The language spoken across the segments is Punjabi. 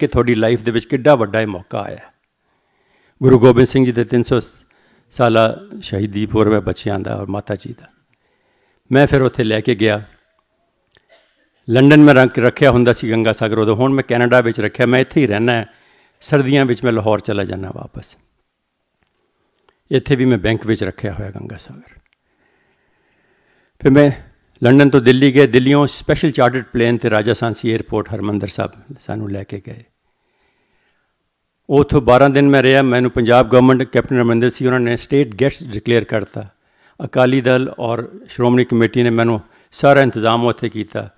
ਕਿ ਤੁਹਾਡੀ ਲਾਈਫ ਦੇ ਵਿੱਚ ਕਿੱਡਾ ਵੱਡਾ ਇਹ ਮੌਕਾ ਆਇਆ। ਗੁਰੂ ਗੋਬਿੰਦ ਸਿੰਘ ਜੀ ਦੇ 300 ਸਾਲਾ ਸ਼ਹੀਦੀ ਪੁਰਬ ਹੈ ਬੱਚਿਆਂ ਦਾ ਔਰ ਮਾਤਾ ਜੀ ਦਾ। ਮੈਂ ਫਿਰ ਉੱਥੇ ਲੈ ਕੇ ਗਿਆ। ਲੰਡਨ ਮੈਂ ਰੱਖ ਰੱਖਿਆ ਹੁੰਦਾ ਸੀ ਗੰਗਾ ਸਾਗਰ ਉਦੋਂ। ਹੁਣ ਮੈਂ ਕੈਨੇਡਾ ਵਿੱਚ ਰੱਖਿਆ। ਮੈਂ ਇੱਥੇ ਹੀ ਰਹਿਣਾ ਹੈ। ਸਰਦੀਆਂ ਵਿੱਚ ਮੈਂ ਲਾਹੌਰ ਚਲਾ ਜਾਂਦਾ ਵਾਪਸ। ਇੱਥੇ ਵੀ ਮੈਂ ਬੈਂਕ ਵਿੱਚ ਰੱਖਿਆ ਹੋਇਆ ਗੰਗਾ ਸਾਗਰ। ਫਿਰ ਮੈਂ ਲੰਡਨ ਤੋਂ ਦਿੱਲੀ ਗਏ। ਦਿੱਲੀੋਂ ਸਪੈਸ਼ਲ ਚਾਰਟਰਡ ਪਲੇਨ ਤੇ ਰਾਜਸਥਾਨ ਸੀ 에ਅਰਪੋਰਟ ਹਰਮੰਦਰ ਸਾਹਿਬ ਸਾਨੂੰ ਲੈ ਕੇ ਗਏ। ਉੱਥੋਂ 12 ਦਿਨ ਮੈਂ ਰਿਹਾ, ਮੈਨੂੰ ਪੰਜਾਬ ਗਵਰਨਮੈਂਟ ਕੈਪਟਨ ਅਮਰਿੰਦਰ ਸੀ ਉਹਨਾਂ ਨੇ ਸਟੇਟ ਗੈਸਟ ਡਿਕਲੇਅਰ ਕਰਤਾ। ਅਕਾਲੀ ਦਲ ਔਰ ਸ਼੍ਰੋਮਣੀ ਕਮੇਟੀ ਨੇ ਮੈਨੂੰ ਸਾਰਾ ਇੰਤਜ਼ਾਮ ਉੱਥੇ ਕੀਤਾ।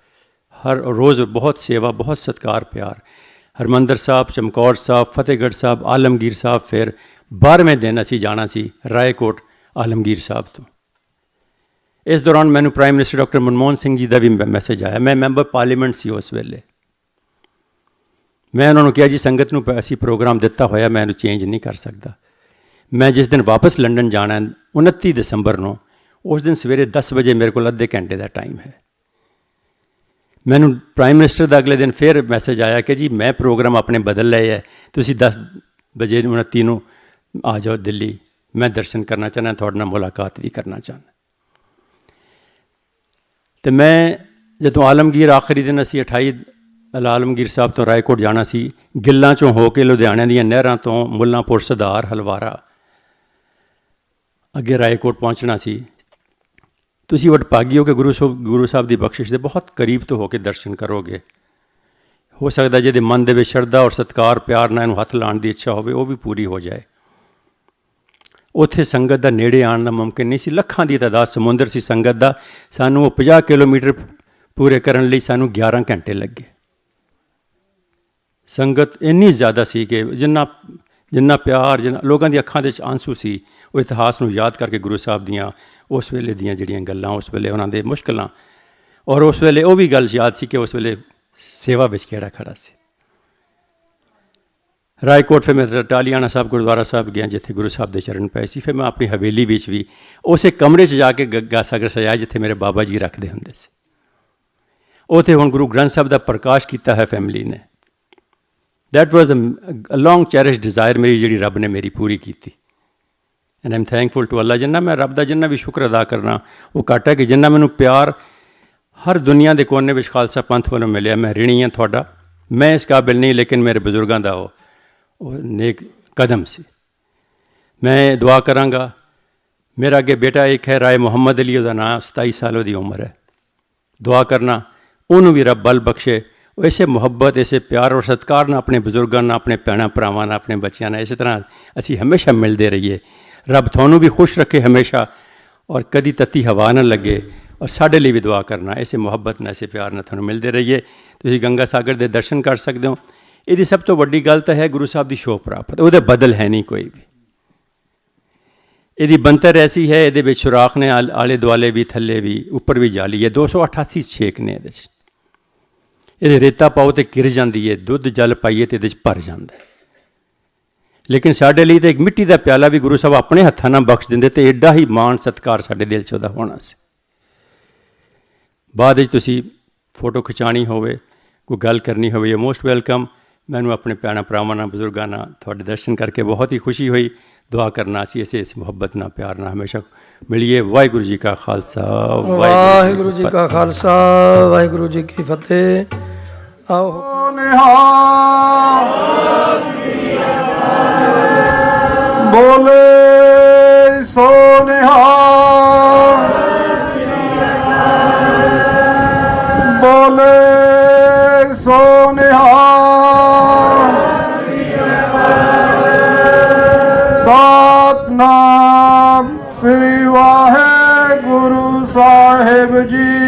ਹਰ ਰੋਜ਼ ਬਹੁਤ ਸੇਵਾ, ਬਹੁਤ ਸਤਿਕਾਰ, ਪਿਆਰ। ਹਰਮੰਦਰ ਸਾਹਿਬ, ਚਮਕੌਰ ਸਾਹਿਬ, ਫਤਿਹਗੜ੍ਹ ਸਾਹਿਬ, ਆਲਮਗੀਰ ਸਾਹਿਬ ਫਿਰ 12ਵੇਂ ਦਿਨ ਅਸੀਂ ਜਾਣਾ ਸੀ ਰਾਏਕੋਟ ਆਲਮਗੀਰ ਸਾਹਿਬ ਤੋਂ। ਇਸ ਦੌਰਾਨ ਮੈਨੂੰ prime minister doctor Manmohan Singh ji ਦਾ ਵੀ ਮੈਸੇਜ ਆਇਆ। ਮੈਂ ਮੈਂਬਰ ਪਾਰਲੀਮੈਂਟ ਸੀ ਉਸ ਵੇਲੇ। ਮੈਂ ਉਹਨਾਂ ਨੂੰ ਕਿਹਾ, ਜੀ, ਸੰਗਤ ਨੂੰ ਪ- ਅਸੀਂ ਪ੍ਰੋਗਰਾਮ ਦਿੱਤਾ ਹੋਇਆ, ਮੈਂ ਇਹਨੂੰ ਚੇਂਜ ਨਹੀਂ ਕਰ ਸਕਦਾ। ਮੈਂ ਜਿਸ ਦਿਨ ਵਾਪਸ ਲੰਡਨ ਜਾਣਾ ਹੈ 29 ਦਸੰਬਰ ਨੂੰ, ਉਸ ਦਿਨ ਸਵੇਰੇ 10 ਵਜੇ ਮੇਰੇ ਕੋਲ ਅੱਧੇ ਘੰਟੇ ਦਾ ਟਾਈਮ ਹੈ। ਮੈਨੂੰ ਪ੍ਰਾਈਮ ਮਿਨਿਸਟਰ ਦਾ ਅਗਲੇ ਦਿਨ ਫਿਰ ਮੈਸੇਜ ਆਇਆ ਕਿ, ਜੀ, ਮੈਂ ਪ੍ਰੋਗਰਾਮ ਆਪਣੇ ਬਦਲ ਲਏ ਹੈ, ਤੁਸੀਂ 10 ਵਜੇ ਨੂੰ 29 ਨੂੰ ਆ ਜਾਓ ਦਿੱਲੀ, ਮੈਂ ਦਰਸ਼ਨ ਕਰਨਾ ਚਾਹੁੰਦਾ, ਤੁਹਾਡੇ ਨਾਲ ਮੁਲਾਕਾਤ ਵੀ ਕਰਨਾ ਚਾਹੁੰਦਾ। ਤੇ ਮੈਂ ਜਦੋਂ ਆਲਮਗੀਰ ਆਖਰੀ ਦਿਨ ਅਸੀਂ 28 ਲਾਲਮਗੀਰ ਸਾਹਿਬ ਤੋਂ ਰਾਏਕੋਟ ਜਾਣਾ ਸੀ। ਗਿੱਲਾਂ ਚੋਂ ਹੋ ਕੇ ਲੁਧਿਆਣੇ ਦੀਆਂ ਨਹਿਰਾਂ ਤੋਂ ਮੁੱਲਾਂਪੁਰ ਸਧਾਰ ਹਲਵਾਰਾ ਅੱਗੇ ਰਾਏਕੋਟ ਪਹੁੰਚਣਾ ਸੀ। ਤੁਸੀਂ ਵਡਭਾਗੀ ਹੋ ਕੇ ਗੁਰੂ ਸਾਹਿਬ ਗੁਰੂ ਸਾਹਿਬ ਦੀ ਬਖਸ਼ਿਸ਼ ਦੇ ਬਹੁਤ ਕਰੀਬ ਤੋਂ ਹੋ ਕੇ ਦਰਸ਼ਨ ਕਰੋਗੇ। ਹੋ ਸਕਦਾ ਜਿਹਦੇ ਮਨ ਦੇ ਵਿੱਚ ਸ਼ਰਧਾ ਔਰ ਸਤਕਾਰ, ਪਿਆਰ ਨਾਲ ਇਹਨੂੰ ਹੱਥ ਲਾਉਣ ਦੀ ਇੱਛਾ ਹੋਵੇ, ਉਹ ਵੀ ਪੂਰੀ ਹੋ ਜਾਏ। ਉੱਥੇ ਸੰਗਤ ਦਾ ਨੇੜੇ ਆਉਣ ਦਾ ਮੁਮਕਿਨ ਨਹੀਂ ਸੀ। ਲੱਖਾਂ ਦੀ ਤਾਦਾਦ ਸਮੁੰਦਰ ਸੀ ਸੰਗਤ ਦਾ। ਸਾਨੂੰ ਉਹ 50 ਕਿਲੋਮੀਟਰ ਪੂਰੇ ਕਰਨ ਲਈ ਸਾਨੂੰ 11 ਘੰਟੇ ਲੱਗੇ। ਸੰਗਤ ਇੰਨੀ ਜ਼ਿਆਦਾ ਸੀ ਕਿ ਜਿੰਨਾ ਜਿੰਨਾ ਪਿਆਰ, ਜਿੰਨਾ, ਲੋਕਾਂ ਦੀ ਅੱਖਾਂ ਦੇ ਵਿੱਚ ਆਂਸੂ ਸੀ, ਉਹ ਇਤਿਹਾਸ ਨੂੰ ਯਾਦ ਕਰਕੇ ਗੁਰੂ ਸਾਹਿਬ ਦੀਆਂ, ਉਸ ਵੇਲੇ ਦੀਆਂ ਜਿਹੜੀਆਂ ਗੱਲਾਂ, ਉਸ ਵੇਲੇ ਉਹਨਾਂ ਦੇ ਮੁਸ਼ਕਲਾਂ, ਔਰ ਉਸ ਵੇਲੇ ਉਹ ਵੀ ਗੱਲ ਯਾਦ ਸੀ ਕਿ ਉਸ ਵੇਲੇ ਸੇਵਾ ਵਿੱਚ ਕਿਹੜਾ ਖੜਾ ਸੀ। ਰਾਏਕੋਟ ਫਿਰ ਮੈਂ ਟਾਲੀਆਣਾ ਸਾਹਿਬ, ਗੁਰਦੁਆਰਾ ਸਾਹਿਬ ਗਿਆ, ਜਿੱਥੇ ਗੁਰੂ ਸਾਹਿਬ ਦੇ ਚਰਨ ਪਏ ਸੀ। ਫਿਰ ਮੈਂ ਆਪਣੀ ਹਵੇਲੀ ਵਿੱਚ ਵੀ ਉਸੇ ਕਮਰੇ 'ਚ ਜਾ ਕੇ ਗੱਗਾ ਸਾਗਰ ਸਜਾਇਆ, ਜਿੱਥੇ ਮੇਰੇ ਬਾਬਾ ਜੀ ਰੱਖਦੇ ਹੁੰਦੇ ਸੀ। ਉਥੇ ਹੁਣ ਗੁਰੂ ਗ੍ਰੰਥ ਸਾਹਿਬ ਦਾ ਪ੍ਰਕਾਸ਼ ਕੀਤਾ ਹੈ ਫੈਮਿਲੀ ਨੇ। That was a, a long cherished desire ਮੇਰੀ ਜਿਹੜੀ ਰੱਬ ਨੇ ਮੇਰੀ ਪੂਰੀ ਕੀਤੀ and I'm thankful to Allah ਜਿੰਨਾ ਮੈਂ ਰੱਬ ਦਾ ਜਿੰਨਾ ਵੀ ਸ਼ੁਕਰ ਅਦਾ ਕਰਨਾ ਉਹ ਘੱਟ ਹੈ ਕਿ ਜਿੰਨਾ ਮੈਨੂੰ ਪਿਆਰ ਹਰ ਦੁਨੀਆ ਦੇ ਕੋਨੇ ਵਿੱਚ ਖਾਲਸਾ ਪੰਥ ਵੱਲੋਂ ਮਿਲਿਆ ਮੈਂ ਰਿਣੀ ਹਾਂ ਤੁਹਾਡਾ ਮੈਂ ਇਸ ਕਾਬਿਲ ਨਹੀਂ ਲੇਕਿਨ ਮੇਰੇ ਬਜ਼ੁਰਗਾਂ ਦਾ ਉਹ ਉਹ ਨੇਕ ਕਦਮ ਸੀ ਮੈਂ ਦੁਆ ਕਰਾਂਗਾ ਮੇਰਾ ਅੱਗੇ ਬੇਟਾ ਇੱਕ ਹੈ ਰਾਏ ਮੁਹੰਮਦ ਅਲੀ ਉਹਦਾ ਨਾਮ 27 ਸਾਲ ਉਹਦੀ ਉਮਰ ਹੈ ਦੁਆ ਕਰਨਾ ਉਹਨੂੰ ਵੀ ਰੱਬ ਬਲ ਬਖਸ਼ੇ ਉਹ ਇਸੇ ਮੁਹੱਬਤ ਇਸੇ ਪਿਆਰ ਔਰ ਸਤਿਕਾਰ ਨਾਲ ਆਪਣੇ ਬਜ਼ੁਰਗਾਂ ਨਾਲ ਆਪਣੇ ਭੈਣਾਂ ਭਰਾਵਾਂ ਨਾਲ ਆਪਣੇ ਬੱਚਿਆਂ ਨਾਲ ਇਸੇ ਤਰ੍ਹਾਂ ਅਸੀਂ ਹਮੇਸ਼ਾ ਮਿਲਦੇ ਰਹੀਏ ਰੱਬ ਤੁਹਾਨੂੰ ਵੀ ਖੁਸ਼ ਰੱਖੇ ਹਮੇਸ਼ਾ ਔਰ ਕਦੀ ਤਤੀ ਹਵਾ ਨਾ ਲੱਗੇ ਔਰ ਸਾਡੇ ਲਈ ਵੀ ਦੁਆ ਕਰਨਾ ਇਸੇ ਮੁਹੱਬਤ ਨਾਲ ਇਸੇ ਪਿਆਰ ਨਾਲ ਤੁਹਾਨੂੰ ਮਿਲਦੇ ਰਹੀਏ ਤੁਸੀਂ ਗੰਗਾ ਸਾਗਰ ਦੇ ਦਰਸ਼ਨ ਕਰ ਸਕਦੇ ਹੋ ਇਹਦੀ ਸਭ ਤੋਂ ਵੱਡੀ ਗੱਲ ਤਾਂ ਹੈ ਗੁਰੂ ਸਾਹਿਬ ਦੀ ਸ਼ੋਭ ਪ੍ਰਾਪਤ ਉਹਦੇ ਬਦਲ ਹੈ ਨਹੀਂ ਕੋਈ ਵੀ ਇਹਦੀ ਬੰਤਰ ਐਸੀ ਹੈ ਇਹਦੇ ਵਿੱਚ ਸੁਰਾਖ ਨੇ ਆਲ- ਆਲੇ ਦੁਆਲੇ ਵੀ ਥੱਲੇ ਵੀ ਉੱਪਰ ਵੀ ਜਾਲੀ ਹੈ 288 ਛੇਕ ਨੇ ਇਹਦੇ 'ਚ ਇਹਦੇ ਰੇਤਾ ਪਾਓ ਤੇ ਗਿਰ ਜਾਂਦੀ ਹੈ ਦੁੱਧ ਜਲ ਪਾਈਏ ਤੇ ਇਹਦੇ 'ਚ ਭਰ ਜਾਂਦਾ ਲੇਕਿਨ ਸਾਡੇ ਲਈ ਤਾਂ ਇੱਕ ਮਿੱਟੀ ਦਾ ਪਿਆਲਾ ਵੀ ਗੁਰੂ ਸਾਹਿਬ ਆਪਣੇ ਹੱਥਾਂ ਨਾਲ ਬਖਸ਼ ਦਿੰਦੇ ਤੇ ਐਡਾ ਹੀ ਮਾਣ ਸਤਿਕਾਰ ਸਾਡੇ ਦਿਲ 'ਚ ਉਹਦਾ ਹੋਣਾ ਸੀ। ਬਾਅਦ ਵਿੱਚ ਤੁਸੀਂ ਫੋਟੋ ਖਿਚਾਣੀ ਹੋਵੇ ਕੋਈ ਗੱਲ ਕਰਨੀ ਹੋਵੇ ਯੂ ਮੋਸਟ ਵੈਲਕਮ ਮੈਨੂੰ ਆਪਣੇ ਭੈਣਾਂ ਭਰਾਵਾਂ ਨਾਲ ਬਜ਼ੁਰਗਾਂ ਨਾਲ ਤੁਹਾਡੇ ਦਰਸ਼ਨ ਕਰਕੇ ਬਹੁਤ ਹੀ ਖੁਸ਼ੀ ਹੋਈ। ਦੁਆ ਕਰਨਾ ਸੀ ਇਸੇ ਇਸ ਮੁਹੱਬਤ ਨਾਲ ਪਿਆਰ ਨਾਲ ਹਮੇਸ਼ਾ ਮਿਲੀਏ। ਵਾਹਿਗੁਰੂ ਜੀ ਕਾ ਖਾਲਸਾ ਵਾਹਿਗੁਰੂ ਜੀ ਕਾ ਖਾਲਸਾ ਵਾਹਿਗੁਰੂ ਜੀ ਕੀ ਫਤਿਹ। ਆਓ। ਨਿਹਾਲ ਬੋਲੇ ਸੋ ਬੋਲੇ ਸੋ ਨਿਹਾਲ ਸਤਨਾਮ ਸ੍ਰੀ ਵਾਹਿਗੁਰੂ ਸਾਹਿਬ ਜੀ।